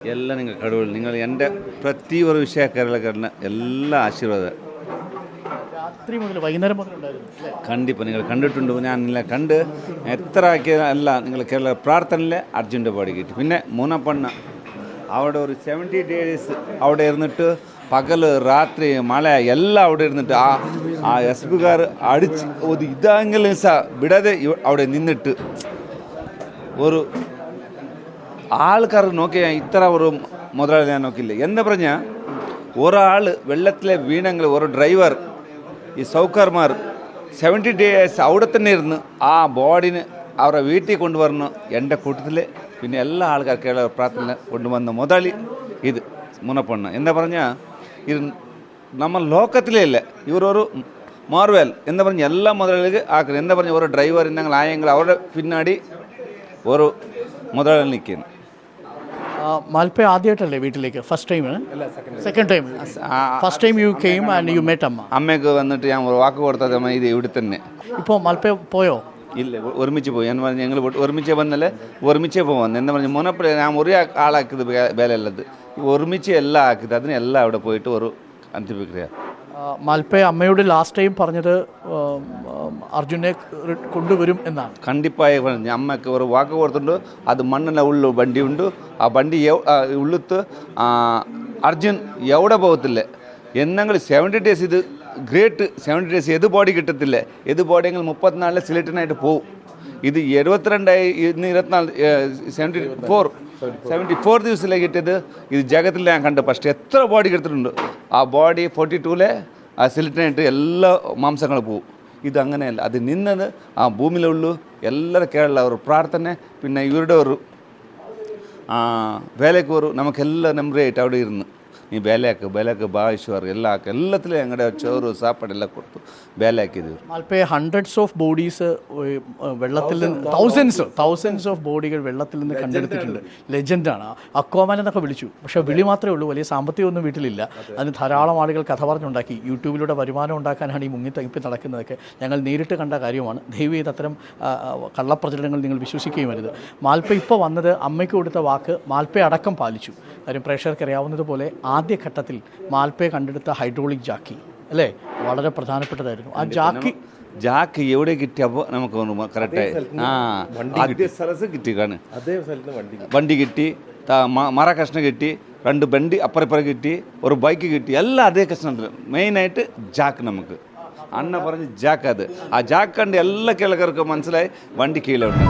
എല്ലാം നിങ്ങൾ കടവുൾ നിങ്ങൾ എന്റെ പ്രതി ഒരു വിഷയ കേരളക്കാരന് എല്ലാ ആശീർവാദം. രാത്രി മുതൽ വൈകുന്നേരം മുതൽ അല്ലേ? കണ്ടിപ്പോൾ നിങ്ങൾ കണ്ടിട്ടുണ്ട്? ഞാൻ നിങ്ങളെ കണ്ട് എത്ര ആക്കിയതല്ല നിങ്ങൾ കേരള പ്രാർത്ഥനയിലെ അർജുന്റെ പാടി കിട്ടി. പിന്നെ മൂന്നപ്പണ്ണ അവിടെ ഒരു സെവന്റി ഡേയ്സ് അവിടെ ഇരുന്നിട്ട് പകൽ രാത്രി മഴ എല്ലാം അവിടെ ഇരുന്നിട്ട് ആ ആ എസ് പിക്കാർ അടിച്ച് ഒരു ഇതെങ്കിലും സ വിടാതെ അവിടെ നിന്നിട്ട് ഒരു ആൾക്കാർ നോക്കിയ ഇത്ര ഒരു മുതലാളി ഞാൻ നോക്കില്ല എന്താ പറഞ്ഞാൽ ഒരാൾ വെള്ളത്തിലെ വീണെങ്കിൽ ഒരു ഡ്രൈവർ ഈ സൗക്കർമാർ സെവന്റി ഡേയ്സ് അവിടെ തന്നെ ഇരുന്ന് ആ ബോഡിന് അവരെ വീട്ടിൽ കൊണ്ടുവരണം എന്റെ കൂട്ടത്തിൽ പിന്നെ എല്ലാ ആൾക്കാർക്കുള്ള പ്രാർത്ഥന കൊണ്ടുവന്ന മുതലാളി ഇത് മുനപ്പണ്ണ എന്താ പറഞ്ഞാൽ ഇത് നമ്മൾ ലോക്കത്തിലേ ഇല്ല ഇവരൊരു മാർവൽ എന്താ പറഞ്ഞ എല്ലാ മുതലാളിക്ക് ആക്കുന്നത് എന്താ പറഞ്ഞ ഒരു ഡ്രൈവർ എന്തെങ്കിലും ആയെങ്കിൽ അവരുടെ പിന്നാടി ഒരു മുതലാളി നിൽക്കുന്നു മാൽപ്പ ആദ്യമായിട്ടല്ലേ വീട്ടിലേക്ക്? First time second time first time U കെയും ആൻഡ് യു മേറ്റ് അമ്മ. അമ്മയ്ക്ക് വന്നിട്ട് ഞാൻ ഒരു വാക്ക് കൊടുത്തത് അമ്മ ഇത് ഇവിടെ തന്നെ. ഇപ്പോൾ മാൽപ്പ പോയോ? ഇല്ല ഒരുമിച്ച് പോയി. ഞാൻ പറഞ്ഞു ഞങ്ങൾ ഒരുമിച്ച് വന്നല്ലേ ഒരുമിച്ചേ പോകുന്നത് എന്താ പറഞ്ഞു മുനപ്പഴ ഞാൻ ഒരേ ആളാക്കിയത് വേലയുള്ളത് ഒരുമിച്ച് എല്ലാം ആക്കിയത്. അതിന് എല്ലാം അവിടെ പോയിട്ട് ഒരു അന്തിമക്രിയ മാൽപ്പ അമ്മയോട് ലാസ്റ്റ് ടൈം പറഞ്ഞത് അർജുനെ കൊണ്ടുവരും എന്നാണ്. കണ്ടിപ്പായ അമ്മയ്ക്ക് ഒരു വാക്ക് കൊടുത്തിട്ടുണ്ട്. അത് മണ്ണിലെ ഉള്ളു വണ്ടി ഉണ്ട് ആ വണ്ടി ഉള്ളുത്ത് അർജുൻ എവിടെ പോകത്തില്ലേ? എന്നെങ്കിലും സെവന്റി ഡേയ്സ് ഇത് ഗ്രേറ്റ് സെവന്റി ഡേയ്സ് ഏത് ബോഡി കിട്ടത്തില്ല? ഏത് ബോഡിയെങ്കിലും മുപ്പത്തിനാലിൽ സിലക്റ്റനായിട്ട് പോവും. ഇത് എഴുപത്തിരണ്ടായി ഇന്ന് ഇരുപത്തിനാല് സെവന്റി ഫോർ സെവന്റി ഫോർ ദിവസത്തിലെ കിട്ടിയത്. ഇത് ജഗത്തിൽ ഞാൻ കണ്ടു പക്ഷേ എത്ര ബോഡി എടുത്തിട്ടുണ്ട് ആ ബോഡി ഫോർട്ടി ടൂലെ ആ സിലിറ്റിനായിട്ട് എല്ലാ മാംസങ്ങളും പോവും. ഇത് അങ്ങനെയല്ല അത് നിന്നത് ആ ഭൂമിയിലുള്ളൂ ಎಲ್ಲರ ಕೇರಳ ಅವರು ಪ್ರಾರ್ಥನೆ പിന്നെ ഇവരുടെ ഒരു ಆ, ಬೇಲೆಗೆ ಅವರು ನಮಗೆಲ್ಲ ನಂಬ್ರೆ ಇಟ್ಟು അവിടെ ഇരുന്ന് ನೀ ಬೇಲೆ ಹಾಕು ಬೇಲೆ ಹಾಕು എല്ലാത്തിലും ಈಶ್ವರ್ ಎಲ್ಲ ಹಾಕು കൊടുത്തു. ಅಂಗಡಿ ಚೋರು ಸಾಪಾಡು ಎಲ್ಲ ಕೊಟ್ಟು ಬೇಲೆ ഹൺഡ്രഡ്സ് ഓഫ് ബോഡീസ് വെള്ളത്തിൽ നിന്ന് തൗസൻഡ്സ് തൗസൻഡ്സ് ഓഫ് ബോഡികൾ വെള്ളത്തിൽ നിന്ന് കണ്ടെടുത്തിട്ടുണ്ട്. ലെജൻഡാണ് അക്വാമാൻ എന്നൊക്കെ വിളിച്ചു. പക്ഷേ വിളി മാത്രമേ ഉള്ളൂ. വലിയ സാമ്പത്തികമൊന്നും വീട്ടിലില്ല. അതിന് ധാരാളം ആളുകൾ കഥ പറഞ്ഞുണ്ടാക്കി. യൂട്യൂബിലൂടെ വരുമാനം ഉണ്ടാക്കാനാണ് ഈ മുങ്ങിത്തങ്ങിപ്പി നടക്കുന്നതൊക്കെ. ഞങ്ങൾ നേരിട്ട് കണ്ട കാര്യമാണ്. ദൈവം ചെയ്ത് അത്തരം കള്ളപ്രചരണങ്ങൾ നിങ്ങൾ വിശ്വസിക്കുകയും വരുത് മാൽപ്പ ഇപ്പോൾ വന്നത് അമ്മയ്ക്ക് കൊടുത്ത വാക്ക് മാൽപ്പ അടക്കം പാലിച്ചു. കാര്യം പ്രേക്ഷകർക്ക് അറിയാവുന്നതുപോലെ ആ ആദ്യഘട്ടത്തിൽ മാൽപ്പേ കണ്ടെടുത്ത ഹൈഡ്രോളിക് ജാക്കി അല്ലേ? വളരെ പ്രധാനപ്പെട്ടതായിരുന്നു. ആ ജാക്കി ജാക്ക് എവിടെ കിട്ടിയപ്പോൾ നമുക്ക് ഒന്ന് ആ ആദ്യ സ്ഥലത്ത് കിട്ടി. കാണു അതേ സ്ഥലത്ത് വണ്ടി വണ്ടി കിട്ടി മര കഷ്ണം കിട്ടി രണ്ട് ബണ്ടി അപ്പുറം കിട്ടി ഒരു ബൈക്ക് കിട്ടി എല്ലാം അതേ കഷ്ണം മെയിനായിട്ട് ജാക്ക് നമുക്ക്. അണ്ണ പറഞ്ഞ് ജാക്ക് അത്. ആ ജാക്ക് കണ്ട് എല്ലാ കേൾക്കാർക്കും മനസ്സിലായി വണ്ടി കീഴെ ഉണ്ട്